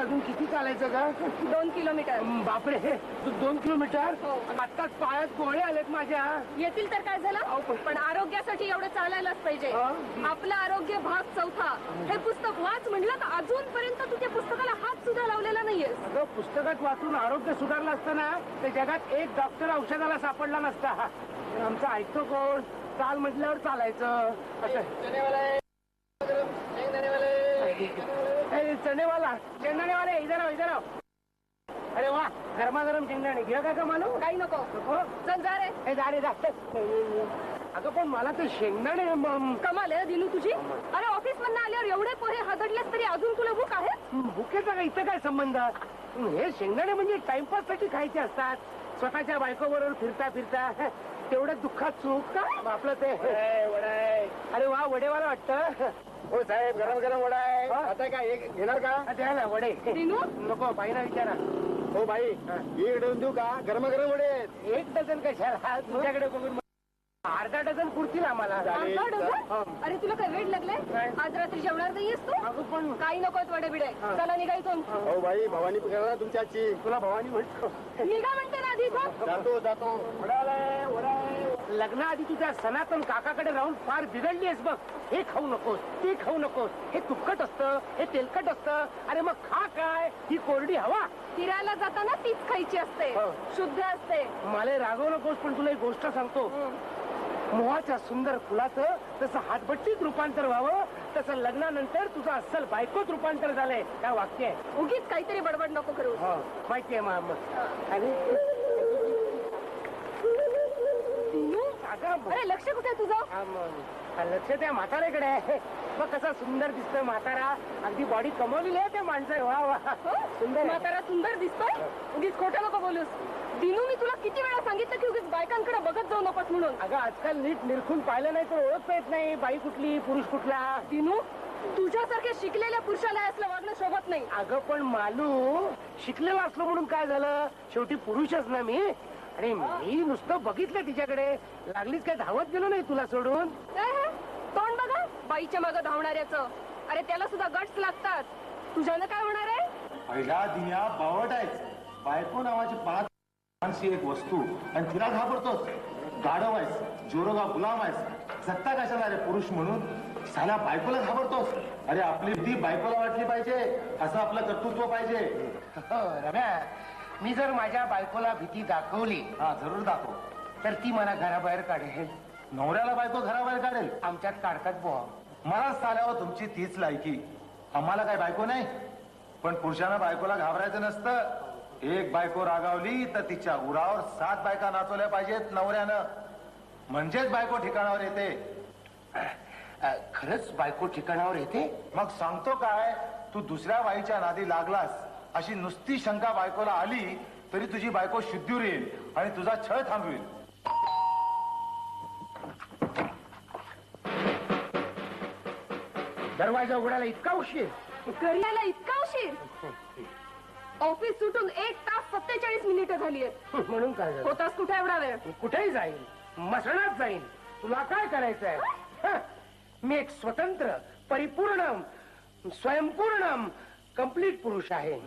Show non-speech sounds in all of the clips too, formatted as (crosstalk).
अजून किती चालायचं का दोन किलोमीटर. बापरे तू दोन किलोमीटर? हो. आत्ताच पायात गोळे आलेत माझ्या. येतील तर काय अहो, झालं पण- पण आरोग्यासाठी एवढं चालायलाच पाहिजे. हा. आपलं आरोग्य भाग चौथा. हे पुस्तक वाच म्हणलं तर अजूनपर्यंत तू त्या पुस्तकाला हात सुद्धा लावलेला नाहीये अगं पुस्तकात वाचून आरोग्य सुधारलं असतं ना तर जगात एक डॉक्टर औषधाला सापडला नसता. पण आमचं ऐकतो कोण? चाल म्हटल्यावर चालायचं. असं. ए, चणेवाला शेंगदाणेवाले इधर आओ, इधर आओ. अरे वा गरमागरम शेंगदाणे. घे का का मानू काही नको? चल जा रे. ए, जा रे, जा. अगं पण मला ते शेंगदाणे म- कमाल आहे दिनू तुझी. अरे ऑफिस मधनं आल्यावर एवढे पोहे हदडलेस तरी अजून तुला भूक आहे? भुकेचा का इथं काय संबंध? हे शेंगदाणे म्हणजे टाइमपाससाठी खायचे असतात. स्वतःच्या बायकोबरोबर फिरता फिरता तेवढ्या दुःखात चूक का? आपलं ते अरे वा वडेवाला वाटतं. हो साहेब गरम गरम वडा आहे? आता काय एक घेणार का? द्या ना वडे. दिनू? नको बाईना विचारा. हो बाई एक डोन देऊ का? गरम गरम वडे आहेत. एक डझन कशाला? तुमच्याकडे बघून अर्धा डझन पुरतील आम्हाला. चालेल. अर्धा डझन? अरे तुला काय वेळ लागले काय? आज रात्री जेवणार नाहीयेस तू? अगं पण काही नकोत वडे बिडे चला निघायचो हो. बाई भवानी करा तुमच्या आजची तुला भवानी म्हणतो. निघा म्हणते ना आधी इथं. जातो जातो. वडाय. लग्नाआधी तुझ्या सनातन काकाकडे राहून फार बिघडलीस बघ. हे खाऊ नकोस ते खाऊ नकोस. हे तुपकट असतं हे तेलकट असतं. अरे मग खा काय? ही कोरडी हवा. फिरायला जाताना तीच खायची असते. हो. शुद्ध असते. मला रागवू नकोस पण तुला एक गोष्ट सांगतो. मोहाच्या सुंदर फुलाचं जसं हातभट्टीत रूपांतर व्हावं तसं लग्नानंतर तुझं अस्सल बायकोत रूपांतर झालंय. काय वाक्य आहे? उगीच काहीतरी बडबड नको करू. हो. माहिती आहे मग आणि अरे लक्ष कुठे तुझं? हा. लक्ष त्या म्हाताऱ्याकडे आहे बघ कसा सुंदर दिसतोय म्हातारा. अगदी बॉडी कमवलेली आहे त्या माणसं वा वा. हो? सुंदर. म्हातारा सुंदर दिसतोय? उगीच खोटं नको बोलूस. दिनू मी तुला किती वेळा सांगितलं की उगीच बायकांकडे बघत जाऊ नकोस म्हणून? अगं आजकाल नीट निरखून पाहिलं नाही तर ओळखता येत नाही. बाई कुठली पुरुष कुठला? दिनू तुझ्यासारख्या शिकलेल्या पुरुषाला असलं वागणं शोभत नाही. अगं पण मालू शिकलेला असलो म्हणून काय झालं? शेवटी पुरुषच ना मी. आणि मी नुसतं बघितलं तिच्याकडे. लागलीच काय धावत गेलो नाही तुला सोडून? काय हे? तोंड बघा. बाईच्या मागं धावणाऱ्याच अरे त्याला सुद्धा गट्स लागतात. तुझ्यानं काय होणार आहे? पहिला दिन्या बावट आहेच बायको नावाची पाच माणसी एक वस्तू. आणि तिला घाबरतोच. गाढव आहेस जोरोगा गुलाम आहेस. सत्ता कशाला रे पुरुष म्हणून? साला बायकोला घाबरतोस. अरे आपली ती बायकोला वाटली पाहिजे. असं आपलं कर्तृत्व पाहिजे. हो, (laughs) रम्या मी जर माझ्या बायकोला भीती दाखवली हा जरूर दाखव. तर ती मला घराबाहेर काढेल. नवऱ्याला बायको घराबाहेर काढेल. आमच्यात काढतात बुवा. मला साल्यावर तुमची तीच लायकी. आम्हाला काय बायको नाही. पण पुरुषांना बायकोला घाबरायचं नसतं. एक बायको रागावली तर तिच्या उरावर सात बायका नाचवल्या पाहिजेत नवऱ्यानं. म्हणजेच बायको ठिकाणावर येते. खरंच बायको ठिकाणावर येते? मग सांगतो काय? तू दुसऱ्या बाईच्या नादी लागलास. अशी नुसती शंका बायकोला आली तरी तुझी बायको शुद्धीवर येईल आणि तुझा छळ थांबवेल. दरवाजा उघडायला इतका उशीर. घरी यायला इतका उशीर? ऑफिस सुटून एक तास सत्तेचाळीस मिनिटं झाली आहेत. म्हणून काय झालं? होतास कुठे एवढा वेळ कुठेही जाईल मसणात जाईल तुला काय करायचंय? हं? मी एक स्वतंत्र परिपूर्ण स्वयंपूर्ण कंप्लीट पुरुष आहे.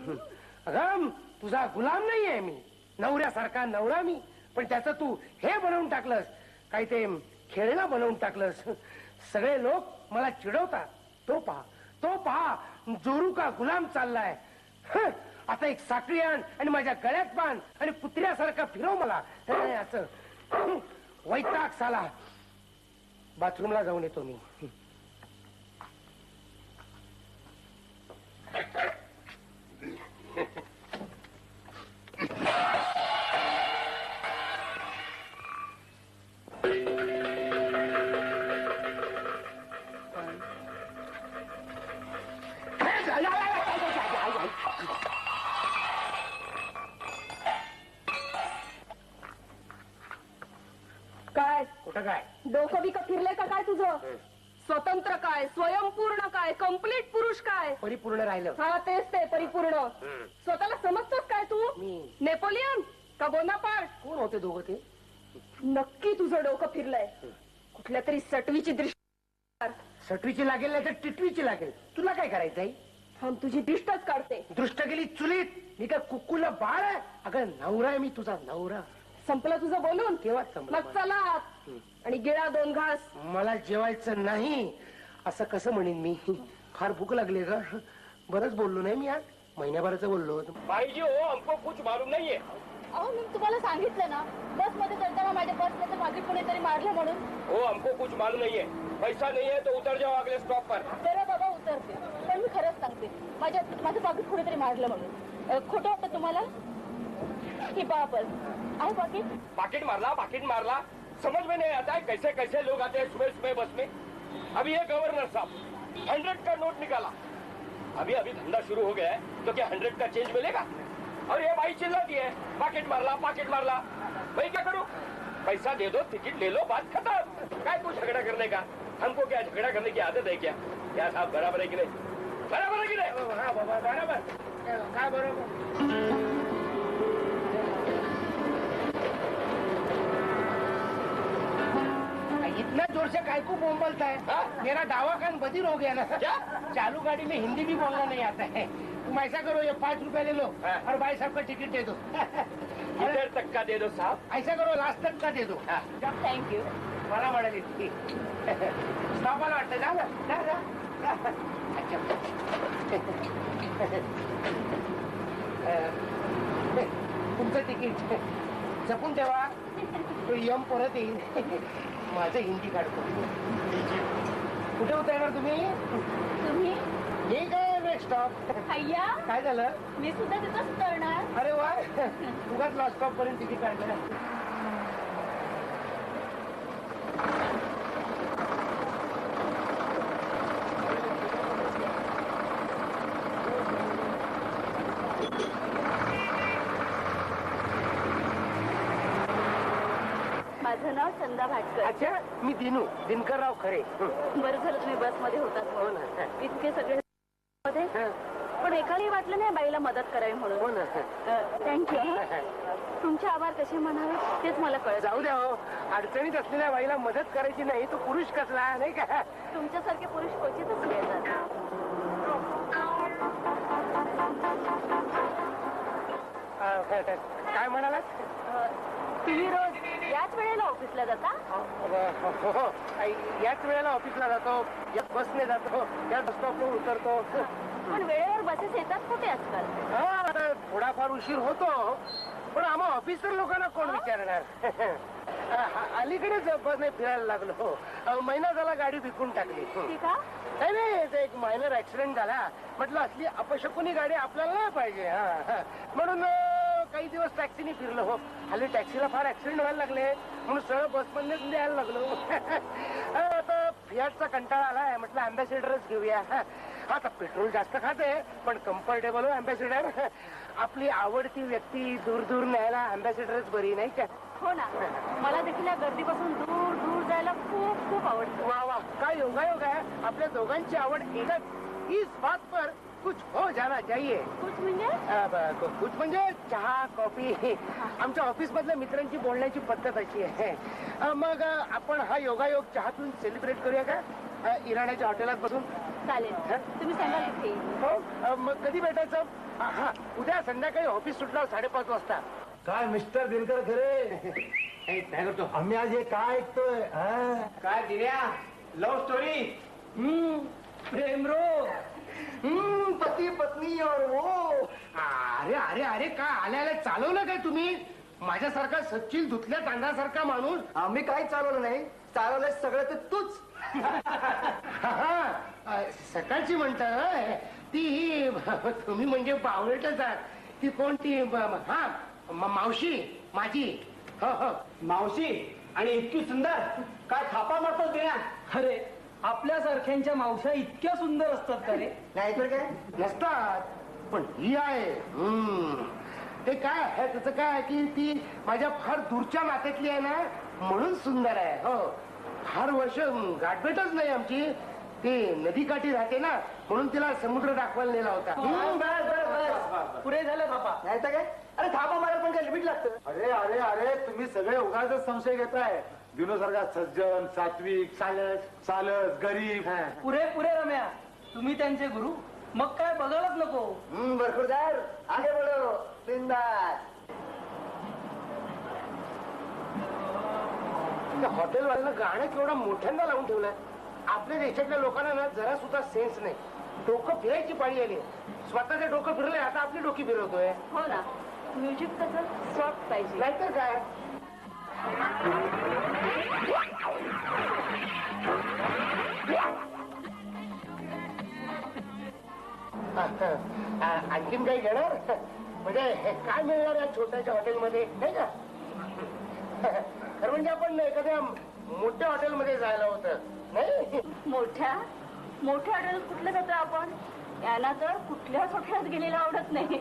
राम तुझा गुलाम नाही आहे मी. नवऱ्यासारखा नवरा मी. पण त्याचं तू हे बनवून टाकलंस. काही ते खेळणं बनवून टाकलंस. सगळे लोक मला चिडवतात. तो पहा तो पहा जोरू का गुलाम चाललाय. हं? आता एक साखळी आण आणि माझ्या गळ्यात बांध आणि कुत्र्यासारखा फिरव मला. असं. वैताग साला बाथरूमला जाऊन येतो मी. कुठं काय? डोकं बिकं फिरले का काय तुझं? स्वतंत्र काय? स्वयंपूर्ण काय? कंप्लीट पुरुष काय? परिपूर्ण राहिलं. हा तेच ते परिपूर्ण. स्वतःला समजतोस काय तू? मी? नेपोलियन? का बोनापार्ट? कोण होते दोघं ते? नक्की तुझं डोकं फिरलंय. कुठल्या तरी सटवीची दृष्टी सटवीची लागेल नाही तर टिटवीची लागेल. तुला काय करायचंय हम तुझी दिष्टच काढते. दृष्ट गेली चुलीत. मी काय कुक्कुला बाळ आहे? अगं नवरा आहे मी तुझा नवरा. संपलं तुझं बोलून? केव्हा संपलं मग चला. आत. आणि गिळा दोन घास. मला जेवायचं नाही. असं कसं म्हणेन मी? फार भूक लागली ग. बरंच बोललो नाही मी आज. महिन्याभराचं बोललो भाई जी हो हमको कुछ मालूम नहीं है अहो मी तुम्हाला सांगितलं ना बसमध्ये चढताना माझ्या पर्समध्ये मागे कोणीतरी मारलं म्हणून. हो हमको कुछ मालूम नहीं है पैसा नहीं है तो उतर जाओ अगले स्टॉप पर. बरं बाबा उतरते. पण मी खरंच सांगते. माझ्या माझं पाकिट कोणीतरी मारलं म्हणून. अ, खोटं वाटतं तुम्हाला? पहा पर्स पाकिट पाकिट मारला पाकिट मारला। समझ में नहीं आता है कैसे कैसे लोग आते हैं सुबह सुबह बस में। अभी ये गवर्नर साहब हंड्रेड का नोट निकाला। अभी अभी धंधा शुरू हो गया है तो क्या हंड्रेड का चेंज मिलेगा? और ये भाई चिल्लाती है। पाकिट मारला पाकिट मारला। भाई क्या करूँ? पैसा दे दो टिकट ले लो बात खत्म। काय कुछ झगड़ा करने का? हमको क्या झगड़ा करने की आदत है क्या? क्या साहब बराबर है कि नहीं? बराबर है कि नहीं? हा बाबा बरोबर। काय बरोबर? इतना जोर से काय को बोलता है हाँ? मेरा दावा कान बदिर हो गया ना क्या? चालू गाड़ी में हिंदी भी बोलना नहीं आता है तुम ऐसा करो ये पाँच रुपए ले लो हाँ। और भाई साहब का टिकट दे दो इधर तक का दे दो साहब ऐसा करो लास्ट तक का दे दो हाँ। थँक्यू मला म्हणाली ती स्टॉपाला वाटतं जा ना जा जा जा. अच्छा अं, तुमचं तिकीट जपून ठेवा तो यम परत येईल माझं हिंदी काढतो कुठे उतरणार तुम्ही? तुम्ही? हे काय नेक्स्ट स्टॉप अय्या काय झालं? मी सुद्धा तिथंच उतरणार. अरे वा. उगाच लास्ट स्टॉप पर्यंत तिकीट काढलं. माझं नाव चंदा भाटकर. अच्छा मी दिनू दिनकरराव खरे. हं. बरं झालं तुम्ही बसमध्ये होतात हो म्हणून. ना इतके सगळे मध्ये. हं. पण एकालाही वाटलं नाही बाईला मदत करावी हो म्हणून ना थँक्यू. तुमचे आभार कसे म्हणावे? तेच मला कळत जाऊ द्या हो. अडचणीत असलेल्या बाईला मदत करायची नाही तो पुरुष कसला नाही का? तुमच्यासारखे पुरुष क्वचितच मिळतात. अं, काय म्हणालात? तुम्ही रोज याच वेळेला ऑफिसला जाता? हो, हो. याच वेळेला ऑफिसला जातो. या बसने जातो. या बस स्टॉपवर उतरतो. पण वेळेवर बसेस येतात कुठे आजकाल? हा, आता थोडाफार उशीर होतो. पण आम्हा ऑफिसर लोकांना कोण विचारणार? (laughs) अलीकडेच बसने फिरायला लागलो. महिना झाला गाडी विकून टाकली. ती का नाही नाही एक मायनर ऍक्सिडेंट झाला. म्हटलं असली अपशकुनी गाडी आपल्याला नाही पाहिजे. हा, हा. म्हणून काही दिवस टॅक्सीने फिरलो. हो हल्ली टॅक्सीला फार ऍक्सिडेंट व्हायला लागले. म्हणून सरळ बसमधलेच द्यायला लागलो. (laughs) आता फियाटचा कंटाळा आलाय. म्हटलं अँबॅसिडरच घेऊया. हा. (laughs) आता पेट्रोल जास्त खाते पण कम्फर्टेबल हो अँबॅसिडर (laughs) आपली आवडती व्यक्ती दूर दूर न्यायला अँबॅसिडरच बरी नाही का? हो ना. मला देखील या गर्दीपासून दूर दूर जायला खूप खूप आवडतं. वाह वाह काय योगायोग है आपल्या दोघांची आवड एकच. इस बात पर कुछ हो जाना चाहिए। कुछ म्हणजे? अ, ब- कु- कुछ म्हणजे चहा कॉफी. आमच्या ऑफिस मधल्या मित्रांची बोलण्याची पद्धत अशी आहे. मग आपण हा योगायोग चहातून सेलिब्रेट करूया का? इराण्याच्या हॉटेलात बसून? चालेल. तुम्ही सांगा हो? मग कधी भेटायचं? हा. उद्या संध्याकाळी ऑफिस सुटल्यावर साडेपाच वाजता. काय मिस्टर दिनकर खरे? करतो? आम्ही आज हे काय ऐकतोय? हा? काय दिल्या? लव्ह स्टोरी प्रेम रो पती पत्नी और वो. अरे अरे अरे काय आल्या आल्या चालवलं काय तुम्ही? माझ्यासारखा सच्चिल धुतल्या तांदळासारखा माणूस. आम्ही काही चालवलं नाही. चालवलंय सगळं ते तूच. हा, सकाळची म्हणताय ती ही तुम्ही म्हणजे बावळटच आहात. ती कोणती हा म- मावशी माझी. हो हो. मावशी आणि इतकी सुंदर. काय थापा मारतो देण्या अरे आपल्यासारख्यांच्या मावशा इतक्या सुंदर असतात का रे? नाहीतर काय? नसतात. पण ही आहे. हम्म. ते काय आहे? त्याचं काय आहे की ती माझ्या फार दूरच्या नात्यातली आहे ना? म्हणून सुंदर आहे हो. फार वर्ष गाठभेटच नाही आमची. ती नदीकाठी राहते ना म्हणून तिला समुद्र दाखवायला नेला होता बस बस बस. पुरे झालं बाबा नाहीतर काय? अरे थापा मारायला पण काय लिमिट लागतं? अरे अरे अरे तुम्ही सगळे उगाच संशय घेताय. दिनो सारखा सज्जन सात्विक चालत सालस गरीब. हा. पुरे पुरे रम्या. तुम्ही त्यांचे गुरु. मग काय बघायलाच नको. हम्म, बरखुरदार. आगे बढो बिंदास. त्या हॉटेलवाल्यानं गाणं केवढं मोठ्यांदा लावून ठेवलंय. आपल्या देशातल्या लोकांना ना जरा सुद्धा सेन्स नाही. डोकं फिरायची पाळी आली. स्वतःचे डोकं फिरले आता आपली डोकी फिरवतोय. हो ना. म्युझिक कसं? सॉफ्ट पाहिजे. नाहीतर काय? आणखीन काही घेणार? म्हणजे हे काय मिळणार या छोट्याशा हॉटेलमध्ये? नाही का? खरं म्हणजे आपण एखाद्या मोठ्या हॉटेलमध्ये जायला होतं नाही? मोठ्या? मोठ्या हॉटेल कुठलं जातो आपण? यांना तर कुठल्याच हॉटेलात गेलेलं आवडत नाही.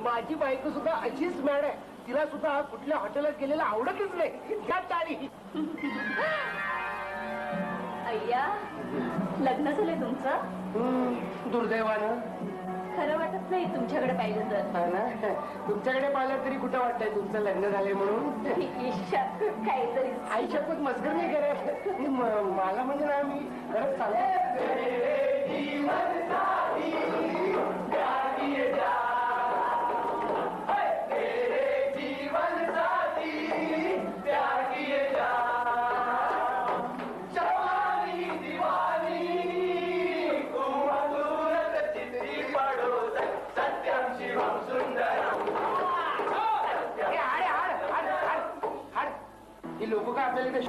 माझी बायको सुद्धा अशीच मॅड आहे. तिला सुद्धा कुठल्या हॉटेलात गेलेला आवडतच नाही. घ्या टाळी अय्या लग्न झाले तुमचं? दुर्दैवानं. खरं वाटत नाही तुमच्याकडे पाहिजे तर. हा ना? तुमच्याकडे पाहिलं तरी कुठं वाटतंय तुमचं लग्न झालंय म्हणून? ईशात काहीतरी. आई शपथ मस्कर नाही करत. मी म- मला म्हणजे ना मी खरंच सांगतो.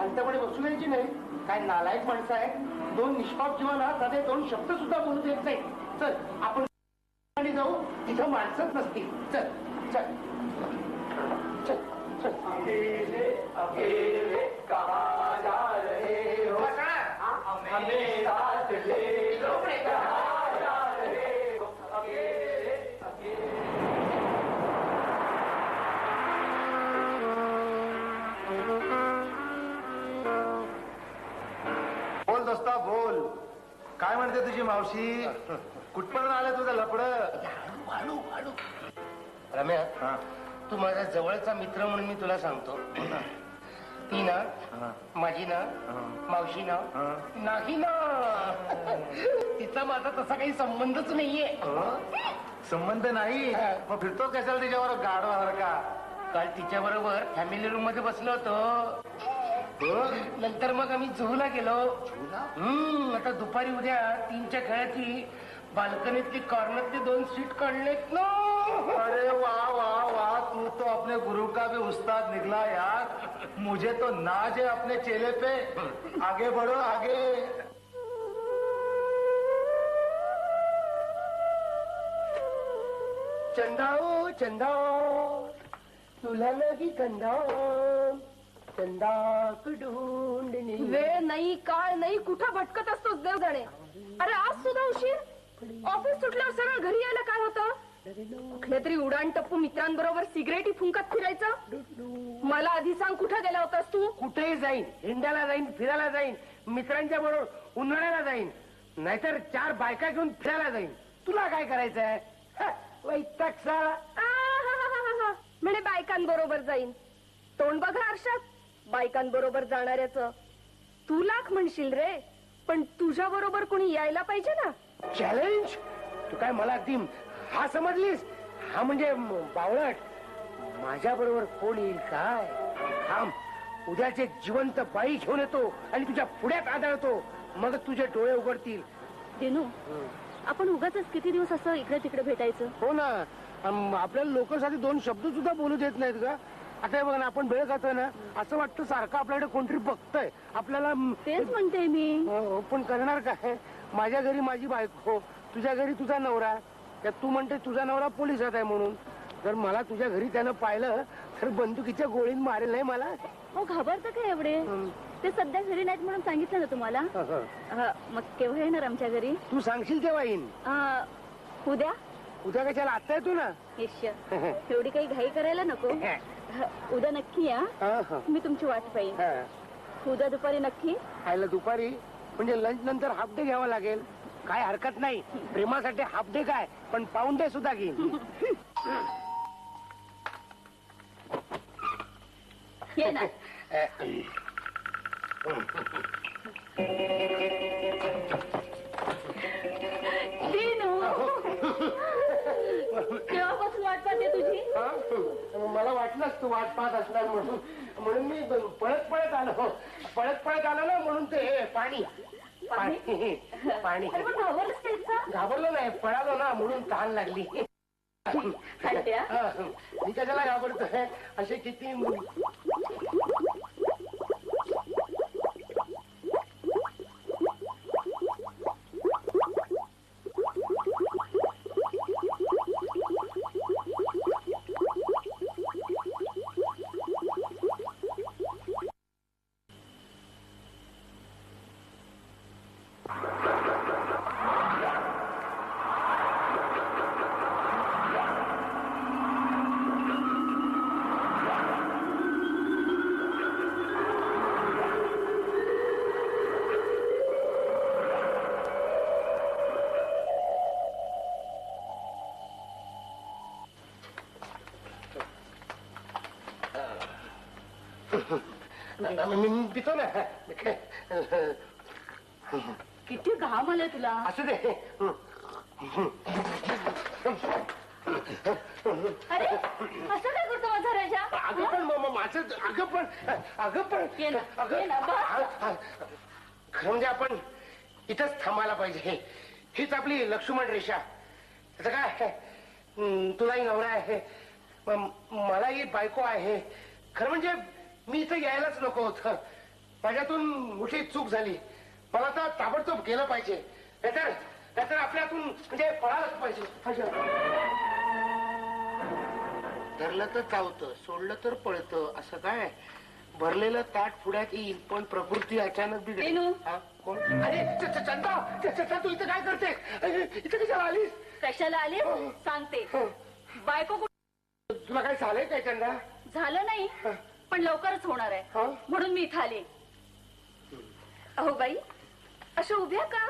शांतपणे बसू यायची नाही. काय नालायक माणसं आहे दोन निष्पाप जीवना साधे दोन शब्द सुद्धा बोलू देत नाही चल आपण आणि जाऊ. तिथं माणसंच नसतील. चल चल. चल चल. म्हणते तुझी मावशी? कुठपर्यंत आलं तुझं लपड वाळू वाळू रम्या तू माझा जवळचा मित्र म्हणून मी तुला सांगतो. ती ना माझी ना मावशी ना नाही ना. तिचा माझा तसा काही संबंधच नाहीये. संबंध नाही? मग फिरतो कशाला तिच्यावर गाडवासारखा काल तिच्या बरोबर फॅमिली रूममध्ये बसलो होतो. नंतर मग आम्ही झूला गेलो. हम्म आता दुपारी उद्या तीनच्या खेळाची बाल्कनीतली कॉर्नरची दोन सीट काढलेत ना. अरे वाह वाह वाह तू तो अपने गुरु का भी उस्ताद निकला यार. मुझे तो नाज है अपने चेले पे. आगे बढ़ो आगे. चंदाओ चंदा तुला नाही कंदा ढूंढणे. वेळ नाही काळ नाही कुठं भटकत असतोस देव जाणे? अरे आज सुद्धा उशीर? ऑफिस सुटल्यावर सरळ घरी यायला काय होतं? कुठल्या तरी उडाण टप्पू मित्रांबरोबर सिगरेटी फुंकत फिरायचं? मला आधी सांग कुठं गेला होतास तू? कुठेही जाईन. हिंडायला जाईन फिरायला जाईन. मित्रांच्या बरोबर उन्हाळ्याला जाईन. नाहीतर चार बायका घेऊन फिरायला जाईन. तुला काय करायचंय? वैताग. म्हणे बायकांबरोबर जाईन. तोंड बघा आरशात बायकांबरोबर जाणाऱ्याच. तू लाख म्हणशील रे पण तुझ्या बरोबर कोणी यायला पाहिजे ना? चॅलेंज तू काय मला अगदी हा समजलीस? हा म्हणजे बावळट. माझ्या बरोबर कोण येईल काय? थांब. उद्याचे जिवंत बाई घेऊन येतो आणि तुझ्या पुढ्यात आदळतो मग तुझे डोळे उघडतील. दिनू आपण उगाच किती दिवस असं इकडे तिकडे भेटायचं? हो ना. अम, आपल्याला लोकांसाठी दोन शब्द सुद्धा बोलू देत नाहीत का आता हे बघा ना आपण वेळ खातोय ना असं वाटतं सारखं आपल्याकडे कोणतरी बघतंय. आपल्याला तेच म्हणते मी. हो, पण करणार काय? माझ्या घरी माझी बायको तुझ्या घरी तुझा नवरा त्यात तू म्हणते तुझा नवरा पोलिसात आहे म्हणून. जर मला तुझ्या घरी त्यानं पाहिलं तर बंदुकीच्या गोळीन मारेल नाही मला? हो घाबरतं काय एवढे? ते सध्या घरी नाहीत म्हणून सांगितलं ना तुम्हाला? हा, मग केव्हा येणार आमच्या घरी? तू सांगशील तेव्हा येईन. उद्या? उद्या कशाला? आता येतो ना? एवढी काही घाई करायला नको. हा, उद्या नक्की या. हा, हा. मी तुमची वाट पाहिजे हा. उद्या दुपारी नक्की? खायला दुपारी? म्हणजे लंच नंतर हाफ डे घ्यावा लागेल. काय हरकत नाही. प्रेमासाठी हाफ डे काय? पण पाऊंड डे सुद्धा घेईन. ये ना. (laughs) वाटलंच तू वाट पाहत असणार म्हणून. म्हणून मी पळत पळत आलो. पळत पळत आलो ना म्हणून ते हे पाणी? पाणी. पाणी? घाबरलो नाही पळालो ना म्हणून तहान लागली. हा, मी कशाला घाबरतोय? असे किती मी मी पितो ना. किती घाम आलाय तुला. असू दे. अरे असं काय करतो माझा राजा? अगं पण मग मग माझं अगं पण अगं पण ये ना, अगं ना, बस. आ- आ- खरं म्हणजे आपण इथंच थांबायला पाहिजे. हीच आपली लक्ष्मण रेषा. त्याचं काय? हं, तुलाही नवरा आहे. म- मलाही बायको आहे. खरं म्हणजे मी इथं यायलाच नको होतं. माझ्यातून मोठी चूक झाली. मला तर ताबडतोब गेलं पाहिजे. नाहीतर नाहीतर आपल्यातून म्हणजे पळालंच पाहिजे. धरलं तर चावतं सोडलं तर पळतं असं काय? भरलेलं ताट पुढ्यात येईल पण प्रकृती अचानक बिघडेल. हा, कोण? अरे च- च- चंदा च- चंदा तू इथं काय करते अरे, इथं कशाला आलीस? कशाला आले सांगते. बायको कुठे तुला काय झालंय काय चंदा? झालं नाही. पण लवकरच होणार आहे. हा? म्हणून मी इथं आले. अहो बाई अशा उभ्या का?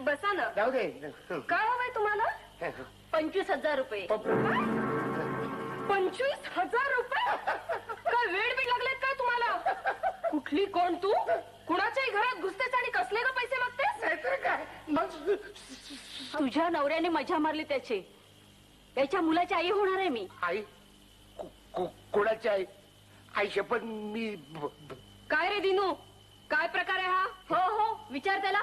बसा ना. जाऊ दे. काय हवंय तुम्हाला? पंचवीस हजार रुपये. पंचवीस हजार रुपये? काय वेळ बी लागलेत काय तुम्हाला? कुठली कोण तू? कुणाच्याही घरात घुसतेस आणि कसले ग पैसे मागतेस? नाहीतर काय? मग तुझ्या नवऱ्याने मजा मारली त्याची. त्याच्या मुलाची आई होणार आहे मी. आई? को- को- कोणाची आई? आई शपथ मी ब- ब- काय रे दिनू? काय प्रकार आहे हा? हो हो विचार त्याला.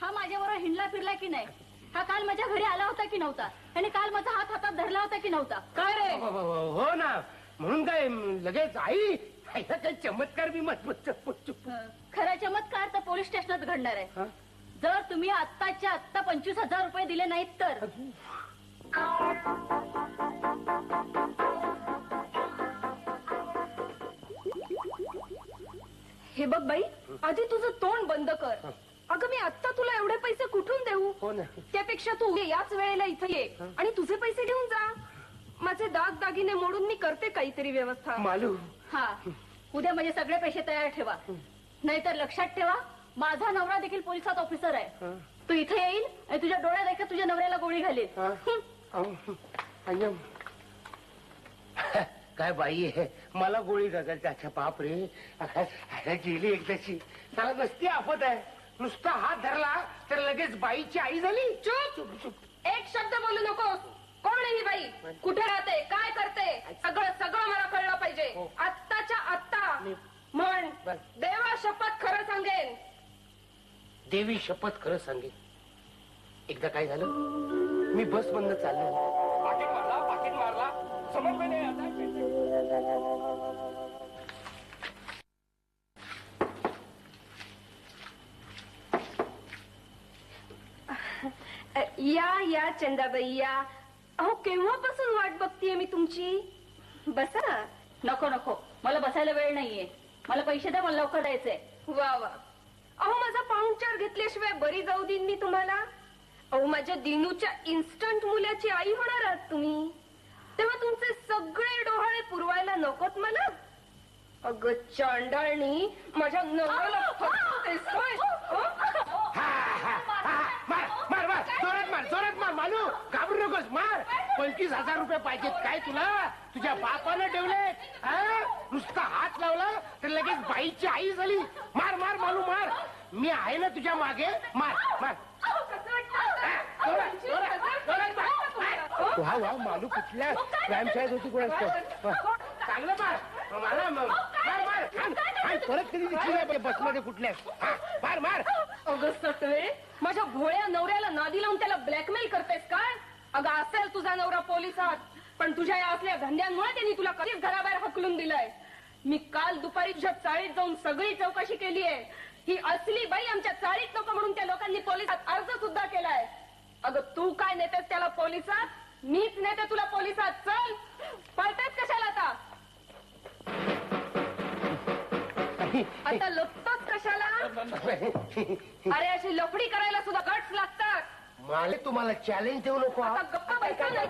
हा माझ्याबरोबर हिंडला फिरला की नाही? हा काल माझ्या घरी आला होता की नव्हता? त्याने काल माझा हात हातात धरला होता की नव्हता? काय रे? हो हो- हो ना. म्हणून काय लगेच आई आईला काय चमत्कार मी मत खरा चमत्कार तर पोलीस स्टेशनात घडणार आहे. जर तुम्ही आत्ताच्या आत्ता पंचवीस हजार रुपये दिले नाहीत तर? हे बघ बाई आधी तुझं तोंड बंद कर. अगं मी आत्ता तुला एवढे पैसे कुठून देऊ? हो ना. त्यापेक्षा तू ये याच वेळेला इथे ये आणि तुझे पैसे घेऊन जा. माझे दाग दागिने मोडून मी करते काहीतरी व्यवस्था. मालू. हा. उद्या माझे सगळे पैसे तयार ठेवा. नाहीतर लक्षात ठेवा माझा नवरा देखील पोलिसात ऑफिसर आहे. तू इथे येईल आणि तुझ्या डोळ्यात ऐकत तुझ्या नवऱ्याला गोळी घालेल. काय बाई आहे मला गोळी गगल त्याच्या बाप रे अरे गेली एकदाची. त्याला नसती आफत आहे. नुसता हात धरला तर लगेच बाईची आई झाली. चुप एक शब्द बोलू नकोस. कोण आहे ही बाई? कुठे राहते? काय करते? सगळं सगळं मला कळलं पाहिजे. हो. आत्ताच्या आत्ता. मी- म्हण. देवा शपथ खरं सांगेन. देवी शपथ खरं सांगेन. एकदा काय झालं? मी बस मधनं चाललो. पाकिट मारला पाकिट मारला. समज में नहीं आता. या या चंदाबाई या अहो केव्हापासून वाट बघतीये मी तुमची? बसा. नको नको. मला बसायला वेळ नाहीये. मला पैसे द्या मला लवकर द्यायचंय वा वा. अहो माझा पाहुणचार घेतल्याशिवाय बरी जाऊ देईन मी तुम्हाला. अहो माझ्या दिनूच्या इन्स्टंट मुलाची आई होणार आहात तुम्ही. तेव्हा तुमचे सगळे डोहाळे पुरवायला नकोत मला? अगं चांडाळणी माझ्या नवऱ्याला फसवतेस होय? हं? मार जोरात मार मालू. घाबरू नकोस मार. पंचवीस हजार रुपये पाहिजेत. काय तुला? तुझ्या बापानं ठेवले. नुसता हात लावला तर लगेच बाईची आई झाली. मार मार मालू मार. मी आहे ना तुझ्या मागे. मार मार. वा वा मालू कुठल्या व्यायामशाळेत होती कोणाच चांगलं मार. मला मार मार परत कधी दिसली बसमध्ये कुठल्या? हा, मार मार. अगं सटवे माझ्या भोळ्या नवऱ्याला नादी लावून त्याला ब्लॅकमेल करतेस काय? अगं असेल तुझा नवरा पोलिसात पण तुझ्या या असल्या धंद्यांमुळे त्यांनी तुला कधीच घराबाहेर हकलून दिलाय. मी काल दुपारी तुझ्या चाळीत जाऊन सगळी चौकशी केली आहे ही असली बाई आमच्या चाळीत नको म्हणून त्या लोकांनी पोलिसात अर्ज सुद्धा केलाय. अगं तू काय नेतेस त्याला पोलिसात? मीच नेते तुला पोलिसात चल. पळतेस कशाला आता? आता लपतात कशाला? अरे अशी लफडी करायला सुद्धा गट्स लागतात. माले तुम्हाला चॅलेंज देऊ नको आता गप्पा बैठा नाही